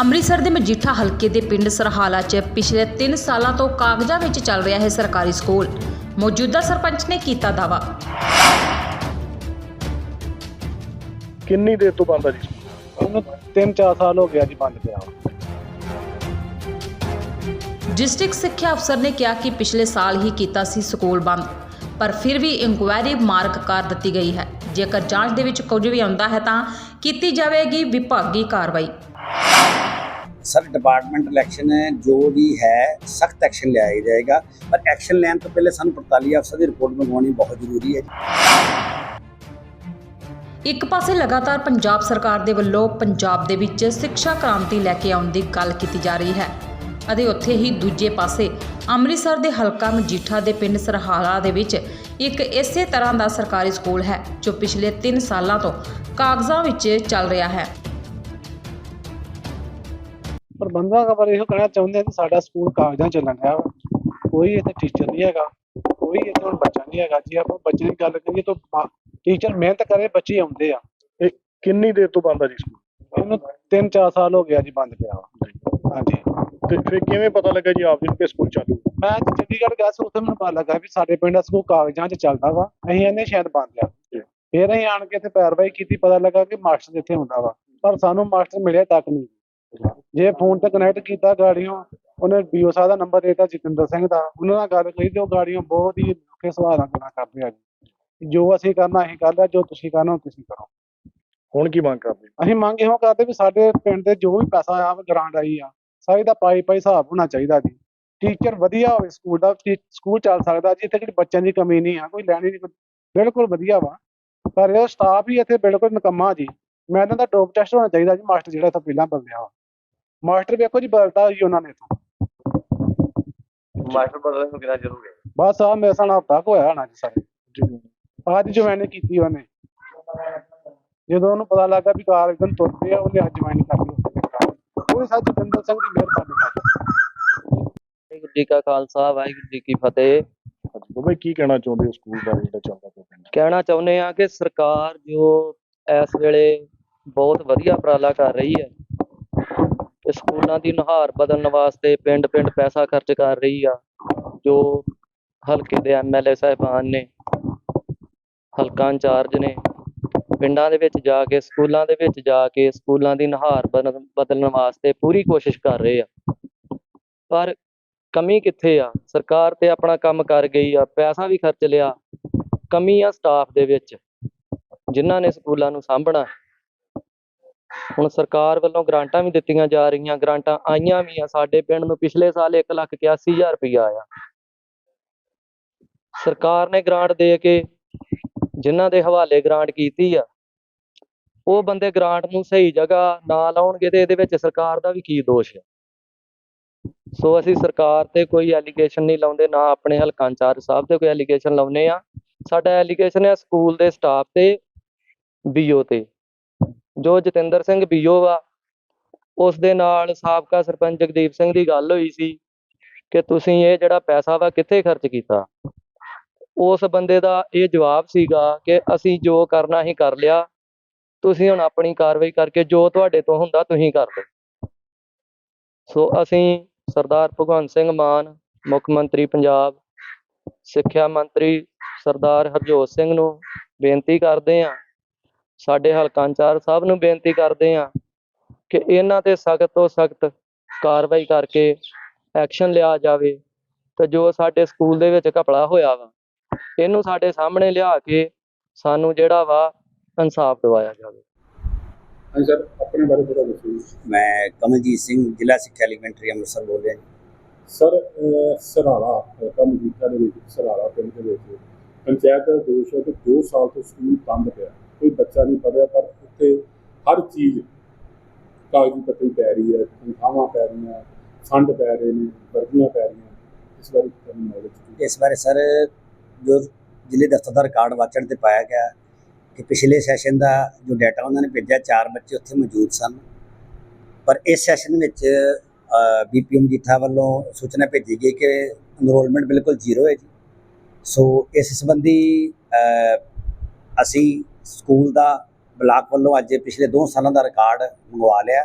ਅੰਮ੍ਰਿਤਸਰ ਦੇ ਮਜੀਠਾ ਹਲਕੇ ਦੇ ਪਿੰਡ ਸਰਹਾਲਾ 'ਚ ਪਿਛਲੇ 3 ਸਾਲਾਂ ਤੋਂ ਕਾਗਜ਼ਾਂ ਵਿੱਚ ਚੱਲ ਰਿਹਾ ਹੈ ਸਰਕਾਰੀ ਸਕੂਲ। ਮੌਜੂਦਾ ਸਰਪੰਚ ਨੇ ਕੀਤਾ ਦਾਵਾ ਕਿੰਨੀ ਦੇਰ ਤੋਂ ਬੰਦ ਆ ਜੀ? ਉਹਨੂੰ 3-4 ਸਾਲ ਹੋ ਗਿਆ ਜੀ ਬੰਦ ਪਿਆ। ਡਿਸਟ੍ਰਿਕਟ ਸਿੱਖਿਆ ਅਫਸਰ ਨੇ ਕਿਹਾ ਕਿ ਪਿਛਲੇ ਸਾਲ ਹੀ ਕੀਤਾ ਸੀ ਸਕੂਲ ਬੰਦ ਪਰ ਫਿਰ ਵੀ ਇਨਕੁਆਇਰੀ ਮਾਰਕ ਕਰ ਦਿੱਤੀ ਗਈ ਹੈ। ਜੇਕਰ ਜਾਂਚ ਦੇ ਵਿੱਚ ਕੁਝ ਵੀ ਆਉਂਦਾ ਹੈ ਤਾਂ ਕੀਤੀ ਜਾਵੇਗੀ ਵਿਭਾਗੀ ਕਾਰਵਾਈ। ਸਰ ਡਿਪਾਰਟਮੈਂਟ ਇਲੈਕਸ਼ਨ ਹੈ ਜੋ ਵੀ ਹੈ, ਸਖਤ ਐਕਸ਼ਨ ਲਿਆ ਜਾਏਗਾ। ਪਰ ਐਕਸ਼ਨ ਲੈਣ ਤੋਂ ਪਹਿਲੇ ਸਾਨੂੰ 45 ਅਫਸਰ ਦੀ ਰਿਪੋਰਟ ਮੰਗਵਾਉਣੀ ਬਹੁਤ ਜ਼ਰੂਰੀ ਹੈ। ਇੱਕ ਪਾਸੇ ਲਗਾਤਾਰ ਪੰਜਾਬ ਸਰਕਾਰ ਦੇ ਵੱਲੋਂ ਪੰਜਾਬ ਦੇ ਵਿੱਚ ਸਿੱਖਿਆ ਕ੍ਰਾਂਤੀ ਲੈ ਕੇ ਆਉਣ ਦੀ ਗੱਲ ਕੀਤੀ ਜਾ ਰਹੀ ਹੈ ਅਤੇ ਉੱਥੇ ਹੀ ਦੂਜੇ ਪਾਸੇ ਅੰਮ੍ਰਿਤਸਰ ਦੇ ਹਲਕਾ ਮਜੀਠਾ ਦੇ ਪਿੰਡ ਸਰਹਾਲਾ ਦੇ ਵਿੱਚ ਇੱਕ ਇਸੇ ਤਰ੍ਹਾਂ ਦਾ ਸਰਕਾਰੀ ਸਕੂਲ ਹੈ ਜੋ ਪਿਛਲੇ 3 ਸਾਲਾਂ ਤੋਂ ਕਾਗਜ਼ਾਂ ਵਿੱਚ ਚੱਲ ਰਿਹਾ ਹੈ। ਪ੍ਰਬੰਧਕਾਂ ਦਾ ਬਾਰੇ ਇਹੋ ਕਹਿਣਾ ਚਾਹੁੰਦੇ ਆ ਕਿ ਸਾਡਾ ਸਕੂਲ ਕਾਗਜ਼ਾਂ 'ਚ ਚੱਲਣ ਰਿਹਾ ਵਾ। ਕੋਈ ਇੱਥੇ ਟੀਚਰ ਨਹੀਂ ਹੈਗਾ ਕੋਈ ਇੱਥੇ ਹੁਣ ਬੱਚਾ ਨਹੀਂ ਹੈਗਾ। ਜੇ ਆਪਾਂ ਬੱਚੇ ਦੀ ਗੱਲ ਕਰੀਏ ਤਾਂ ਟੀਚਰ ਮਿਹਨਤ ਕਰੇ ਬੱਚੇ ਆਉਂਦੇ ਆ। ਇਹ ਕਿੰਨੀ ਦੇਰ ਤੋਂ ਬੰਦ ਆ ਜੀ ਸਕੂਲ? ਇਹਨੂੰ 3-4 ਸਾਲ ਹੋ ਗਿਆ ਜੀ ਬੰਦ ਪਿਆ ਵਾ। ਹਾਂਜੀ। ਤੇ ਫਿਰ ਕਿਵੇਂ ਪਤਾ ਲੱਗਾ ਜੀ ਆਪ ਜੀ ਕਿ ਸਕੂਲ ਚਾਲੂ? ਮੈਂ ਚੰਡੀਗੜ੍ਹ ਗਿਆ ਸੀ ਉੱਥੇ ਮੈਨੂੰ ਪਤਾ ਲੱਗਾ ਵੀ ਸਾਡੇ ਪਿੰਡ ਦਾ ਸਕੂਲ ਕਾਗਜ਼ਾਂ 'ਚ ਚੱਲਦਾ ਵਾ। ਅਸੀਂ ਇਹਨੇ ਸ਼ਾਇਦ ਬੰਦ ਆ। ਫਿਰ ਅਸੀਂ ਆਣ ਕੇ ਇੱਥੇ ਪੈਰਵਾਈ ਕੀਤੀ ਪਤਾ ਲੱਗਾ ਕਿ ਮਾਸਟਰ ਇੱਥੇ ਹੁੰਦਾ ਵਾ। ਪਰ ਸਾਨੂੰ ਮਾਸਟਰ ਮਿਲਿਆ ਤੱਕ ਨਹੀਂ। ਜੇ ਫੋਨ ਤੇ ਕਨੈਕਟ ਕੀਤਾ ਗਾੜੀਆਂ ਉਹਨੇ ਬੀਓ ਸਾਹਿਬ ਦਾ ਨੰਬਰ ਦਿੱਤਾ ਜਤਿੰਦਰ ਸਿੰਘ ਦਾ। ਉਹਨਾਂ ਨਾਲ ਗੱਲ ਕਰੀ ਤੇ ਉਹ ਗਾੜੀਆਂ ਬਹੁਤ ਹੀ ਦੁੱਖੇ ਸੁਭਾਅ ਨਾਲ ਗੱਲਾਂ ਕਰਦੇ ਆ ਜੀ। ਜੋ ਅਸੀਂ ਕਰਨਾ ਅਸੀਂ ਕਰ ਲਿਆ ਜੋ ਤੁਸੀਂ ਕਰਨਾ ਤੁਸੀਂ ਕਰੋ। ਹੁਣ ਕੀ ਮੰਗ ਕਰਦੇ? ਅਸੀਂ ਮੰਗ ਇਹੋ ਕਰਦੇ ਵੀ ਸਾਡੇ ਪਿੰਡ ਦੇ ਜੋ ਵੀ ਪੈਸਾ ਆ ਗ੍ਰਾਂਟ ਆਈ ਆ ਸਾਰੀ ਦਾ ਪਾਈ ਪਾਈ ਹਿਸਾਬ ਹੋਣਾ ਚਾਹੀਦਾ ਜੀ। ਟੀਚਰ ਵਧੀਆ ਹੋਵੇ ਸਕੂਲ ਦਾ ਸਕੂਲ ਚੱਲ ਸਕਦਾ ਜੀ ਇੱਥੇ ਕੋਈ ਬੱਚਿਆਂ ਦੀ ਕਮੀ ਨਹੀਂ ਆ ਕੋਈ ਲੈਣੀ ਨਹੀਂ ਬਿਲਕੁਲ ਵਧੀਆ ਵਾ। ਪਰ ਇਹ ਸਟਾਫ ਹੀ ਇੱਥੇ ਬਿਲਕੁਲ ਨਿਕੰਮਾ ਜੀ। ਮੈਂ ਇਹਨਾਂ ਦਾ ਡੋਪ ਟੈਸਟ ਹੋਣਾ ਚਾਹੀਦਾ ਜੀ ਮਾਸਟਰ ਜਿਹੜਾ ਇੱਥੇ ਪਹਿਲਾਂ ਬਦਲਿਆ ਵਾ। ਮਾਸਟਰ ਵੇਖੋ ਜੀ ਬਦਲਦਾ ਜੀ ਉਹਨਾਂ ਨੇ ਮਾਸਟਰ ਬਦਲਣ ਨੂੰ ਕਿੰਨਾ ਜ਼ਰੂਰੀ ਹੈ? ਬਸ ਆ ਮੇਰੇ ਸਾਲ ਹਫਤਾ ਕੁ ਹੋਇਆ ਹੋਣਾ ਜੀ ਸਾਰੇ। ਜੀ ਅੱਜ ਜੁਆਇਨ ਕੀਤੀ ਉਹਨੇ। ਜਦੋਂ ਉਹਨੂੰ ਪਤਾ ਲੱਗਾ ਵੀ ਕਾਰ ਇੱਕਦਮ ਤੁਰ ਪਈ ਆ ਉਹਨੇ ਅੱਜ ਜੁਆਇਨ ਕਰ ਲਈ ਉਹ ਸੱਚ ਜਤਿੰਦਰ ਸਿੰਘ ਦੀ ਮਿਹਰਬਾਨੀ ਨਾਲ ਵਾਹਿਗੁਰੂ ਜੀ ਕਾ ਖਾਲਸਾ ਵਾਹਿਗੁਰੂ ਜੀ ਕੀ ਫਤਿਹ। ਜੀ ਕੀ ਕਹਿਣਾ ਚਾਹੁੰਦੇ ਹੋ ਸਕੂਲ ਬਾਰੇ ਜਿਹੜਾ ਚੱਲਦਾ ਪਿਆ ਕਹਿਣਾ ਚਾਹੁੰਦੇ ਆ ਕਿ ਸਰਕਾਰ ਜੋ ਇਸ ਵੇਲੇ ਬਹੁਤ ਵਧੀਆ ਉਪਰਾਲਾ ਕਰ ਰਹੀ ਹੈ ਤੇ ਸਕੂਲਾਂ ਦੀ ਨੁਹਾਰ ਬਦਲਣ ਵਾਸਤੇ ਪਿੰਡ ਪਿੰਡ ਪੈਸਾ ਖਰਚ ਕਰ ਰਹੀ ਆ, ਜੋ ਹਲਕੇ ਦੇ ਐਮਐਲਏ ਸਾਹਿਬਾਨ ਨੇ, ਹਲਕਾ ਇੰਚਾਰਜ ਨੇ, ਪਿੰਡਾਂ ਦੇ ਵਿੱਚ ਜਾ ਕੇ, ਸਕੂਲਾਂ ਦੇ ਵਿੱਚ ਜਾ ਕੇ ਸਕੂਲਾਂ ਦੀ ਨੁਹਾਰ ਬਦਲ- ਬਦਲਣ ਵਾਸਤੇ ਪੂਰੀ ਕੋਸ਼ਿਸ਼ ਕਰ ਰਹੇ ਆ। ਪਰ ਕਮੀ ਕਿੱਥੇ ਆ? ਸਰਕਾਰ ਤੇ ਆਪਣਾ ਕੰਮ ਕਰ ਗਈ ਆ, ਪੈਸਾ ਵੀ ਖਰਚ ਲਿਆ, ਕਮੀ ਆ ਸਟਾਫ ਦੇ ਵਿੱਚ, ਜਿਨ੍ਹਾਂ ਨੇ ਸਕੂਲਾਂ ਨੂੰ ਸਾਂਭਣਾ। ਹੁਣ ਸਰਕਾਰ ਵੱਲੋਂ ਗ੍ਰਾਂਟਾਂ ਵੀ ਦਿੱਤੀਆਂ ਜਾ ਰਹੀਆਂ, ਗ੍ਰਾਂਟਾਂ ਆਈਆਂ ਵੀ ਆ, ਸਾਡੇ ਪਿੰਡ ਨੂੰ ਪਿਛਲੇ ਸਾਲ 181000 ਰੁਪਇਆ ਆਇਆ। ਸਰਕਾਰ ਨੇ ਗ੍ਰਾਂਟ ਦੇ ਕੇ ਜਿਨ੍ਹਾਂ ਦੇ ਹਵਾਲੇ ਗ੍ਰਾਂਟ ਕੀਤੀ ਆ, ਉਹ ਬੰਦੇ ਗ੍ਰਾਂਟ ਨੂੰ ਸਹੀ ਜਗ੍ਹਾ ਨਾ ਲਾਉਣਗੇ ਤੇ ਇਹਦੇ ਵਿੱਚ ਸਰਕਾਰ ਦਾ ਵੀ ਕੀ ਦੋਸ਼ ਹੈ ਸੋ ਅਸੀਂ ਸਰਕਾਰ ਤੇ ਕੋਈ ਐਲੀਗੇਸ਼ਨ ਨਹੀਂ ਲਾਉਂਦੇ, ਨਾ ਆਪਣੇ ਹਲਕਾ ਇੰਚਾਰਜ ਸਾਹਿਬ ਤੇ ਕੋਈ ਐਲੀਗੇਸ਼ਨ ਲਾਉਨੇ ਆ। ਸਾਡਾ ਐਲੀਗੇਸ਼ਨ ਹੈ ਸਕੂਲ ਦੇ ਸਟਾਫ ਤੇ ਬੀਓ ਤੇ। ਜੋ ਜਤਿੰਦਰ ਸਿੰਘ ਬੀਓ ਵਾ ਉਸ ਦੇ ਨਾਲ ਸਾਬਕਾ ਸਰਪੰਚ ਜਗਦੀਪ ਸਿੰਘ ਦੀ ਗੱਲ ਹੋਈ ਸੀ ਕਿ ਤੁਸੀਂ ਇਹ ਜਿਹੜਾ ਪੈਸਾ ਵਾ ਕਿੱਥੇ ਖਰਚ ਕੀਤਾ? ਉਸ ਬੰਦੇ ਦਾ ਇਹ ਜਵਾਬ ਸੀਗਾ ਕਿ ਅਸੀਂ ਜੋ ਕਰਨਾ ਹੀ ਕਰ ਲਿਆ, ਤੁਸੀਂ ਹੁਣ ਆਪਣੀ ਕਾਰਵਾਈ ਕਰਕੇ ਜੋ ਤੁਹਾਡੇ ਤੋਂ ਹੁੰਦਾ ਤੁਸੀਂ ਕਰ ਲਓ ਸੋ ਅਸੀਂ ਸਰਦਾਰ ਭਗਵੰਤ ਸਿੰਘ ਮਾਨ, ਮੁੱਖ ਮੰਤਰੀ ਪੰਜਾਬ, ਸਿੱਖਿਆ ਮੰਤਰੀ ਸਰਦਾਰ ਹਰਜੋਤ ਸਿੰਘ ਨੂੰ ਬੇਨਤੀ ਕਰਦੇ ਹਾਂ ਸਾਡੇ ਹਲਕਾ ਇੰਚਾਰਜ ਸਾਹਿਬ ਨੂੰ ਬੇਨਤੀ ਕਰਦੇ ਹਾਂ ਕਿ ਇਹਨਾਂ ਤੇ ਸਖਤ ਤੋਂ ਸਖਤ ਕਾਰਵਾਈ ਕਰਕੇ ਐਕਸ਼ਨ ਲਿਆ ਜਾਵੇ ਤੇ ਜੋ ਸਾਡੇ ਸਕੂਲ ਦੇ ਵਿੱਚ ਘਪਲਾ ਹੋਇਆ ਵਾ ਇਹਨੂੰ ਸਾਡੇ ਸਾਹਮਣੇ ਲਿਆ ਕੇ ਸਾਨੂੰ ਜਿਹੜਾ ਵਾ ਇਨਸਾਫ ਦਿਵਾਇਆ ਜਾਵੇ। ਹਾਂਜੀ ਸਰ ਆਪਣੇ ਬਾਰੇ ਥੋੜਾ ਦੱਸੋ ਜੀ। ਮੈਂ ਕਮਲਜੀਤ ਸਿੰਘ ਜ਼ਿਲ੍ਹਾ ਸਿੱਖਿਆ ਐਲੀਮੈਂਟਰੀ ਅੰਮ੍ਰਿਤਸਰ ਬੋਲ ਰਿਹਾ ਜੀ। ਸਰ ਸਰਾਲਾ ਮਜੀਠਾ ਦੇ ਵਿੱਚ ਸਰਾਲਾ ਪਿੰਡ ਦੇ ਵਿੱਚ ਪੰਚਾਇਤ ਦਾ ਦੋਸ਼ ਹੈ ਕਿ 2 ਸਾਲ ਤੋਂ ਸਕੂਲ ਬੰਦ ਪਿਆ। ਕੋਈ ਬੱਚਾ ਨਹੀਂ ਪੜ੍ਹਿਆ, ਪਰ ਉੱਥੇ ਹਰ ਚੀਜ਼ ਕਾਗਜ਼ੀ ਪੱਤਰੀ ਪੈ ਰਹੀ ਹੈ, ਤਨਖਾਹਾਂ ਪੈ ਰਹੀਆਂ, ਫੰਡ ਪੈ ਰਹੇ ਨੇ, ਵਰਦੀਆਂ ਪੈ ਰਹੀਆਂ, ਇਸ ਬਾਰੇ ਤੁਹਾਨੂੰ ਨੌਲੇਜ ਇਸ ਬਾਰੇ ਸਰ, ਜੋ ਜ਼ਿਲ੍ਹੇ ਦਫ਼ਤਰ ਦਾ ਰਿਕਾਰਡ ਵਾਚਣ ਤੇ ਪਾਇਆ ਗਿਆ ਕਿ ਪਿਛਲੇ ਸੈਸ਼ਨ ਦਾ ਜੋ ਡਾਟਾ ਉਹਨਾਂ ਨੇ ਭੇਜਿਆ, ਚਾਰ ਬੱਚੇ ਉੱਥੇ ਮੌਜੂਦ ਸਨ। ਪਰ ਇਸ ਸੈਸ਼ਨ ਵਿੱਚ ਬੀਪੀਐਮ ਜੀਠਾ ਵੱਲੋਂ ਸੂਚਨਾ ਭੇਜੀ ਗਈ ਕਿ ਇਨਰੋਲਮੈਂਟ ਬਿਲਕੁਲ ਜ਼ੀਰੋ ਹੈ ਜੀ। ਸੋ ਇਸ ਸੰਬੰਧੀ ਅਸੀਂ ਸਕੂਲ ਦਾ ਬਲਾਕ ਵੱਲੋਂ ਅੱਜ ਪਿਛਲੇ 2 ਸਾਲਾਂ ਦਾ ਰਿਕਾਰਡ ਮੰਗਵਾ ਲਿਆ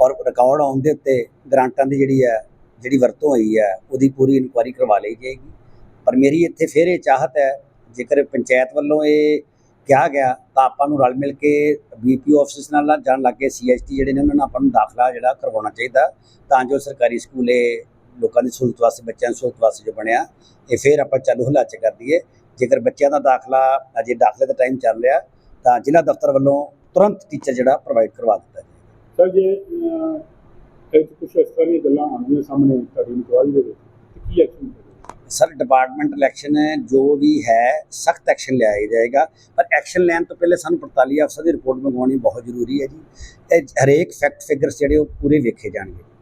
ਔਰ ਰਿਕਾਰਡ ਆਉਣ ਦੇ ਉੱਤੇ ਗ੍ਰਾਂਟਾਂ ਦੀ ਜਿਹੜੀ ਹੈ, ਜਿਹੜੀ ਵਰਤੋਂ ਹੋਈ ਹੈ, ਉਹਦੀ ਪੂਰੀ ਇਨਕੁਆਇਰੀ ਕਰਵਾ ਲਈ ਜਾਏਗੀ। ਪਰ ਮੇਰੀ ਇੱਥੇ ਫਿਰ ਇਹ ਚਾਹਤ ਹੈ, ਜੇਕਰ ਪੰਚਾਇਤ ਵੱਲੋਂ ਇਹ ਕਿਹਾ ਗਿਆ, ਤਾਂ ਆਪਾਂ ਨੂੰ ਰਲ ਮਿਲ ਕੇ ਬੀਪੀਓ ਆਫਿਸ ਨਾਲ ਨਾਲ ਜਾਣ ਲੱਗੇ ਸੀਐਚਟੀ ਜਿਹੜੇ ਨੇ ਉਹਨਾਂ ਨਾਲ ਆਪਾਂ ਨੂੰ ਦਾਖਲਾ ਜਿਹੜਾ ਕਰਵਾਉਣਾ ਚਾਹੀਦਾ। ਤਾਂ ਜੋ ਸਰਕਾਰੀ ਸਕੂਲ ਇਹ ਲੋਕਾਂ ਦੀ ਸਹੂਲਤ ਵਾਸਤੇ, ਬੱਚਿਆਂ ਦੀ ਸਹੂਲਤ ਵਾਸਤੇ ਜੋ ਬਣਿਆ, ਇਹ ਫਿਰ ਆਪਾਂ ਚਾਲੂ ਹਲਾ ਕਰ ਦਈਏ। ਜੇਕਰ ਬੱਚਿਆਂ ਦਾ ਦਾਖਲਾ ਅਜੇ ਦਾਖਲੇ ਦਾ ਟਾਈਮ ਚੱਲ ਰਿਹਾ ਤਾਂ ਜ਼ਿਲ੍ਹਾ ਦਫ਼ਤਰ ਵੱਲੋਂ ਤੁਰੰਤ ਟੀਚਰ ਜਿਹੜਾ ਪ੍ਰੋਵਾਈਡ ਕਰਵਾ ਦਿੱਤਾ ਜਾਏ ਸਰ ਜੇ ਇੱਥੇ ਕੁਝ ਇਸ ਤਰ੍ਹਾਂ ਦੀਆਂ ਗੱਲਾਂ ਆਉਂਦੀਆਂ ਸਾਹਮਣੇ ਤੁਹਾਡੀ ਇਨਕੁਆਇਰੀ ਦੇ ਵਿੱਚ ਕੀ ਐਕਸ਼ਨ ਸਰ ਡਿਪਾਰਟਮੈਂਟ ਇਲੈਕਸ਼ਨ ਹੈ ਜੋ ਵੀ ਹੈ ਸਖਤ ਐਕਸ਼ਨ ਲਿਆ ਜਾਏਗਾ। ਪਰ ਐਕਸ਼ਨ ਲੈਣ ਤੋਂ ਪਹਿਲੇ ਸਾਨੂੰ 45 ਅਫਸਰ ਦੀ ਰਿਪੋਰਟ ਮੰਗਵਾਉਣੀ ਬਹੁਤ ਜ਼ਰੂਰੀ ਹੈ ਜੀ। ਇਹ ਹਰੇਕ ਫੈਕਟ ਫਿਗਰਸ ਜਿਹੜੇ ਉਹ ਪੂਰੇ ਵੇਖੇ ਜਾਣਗੇ।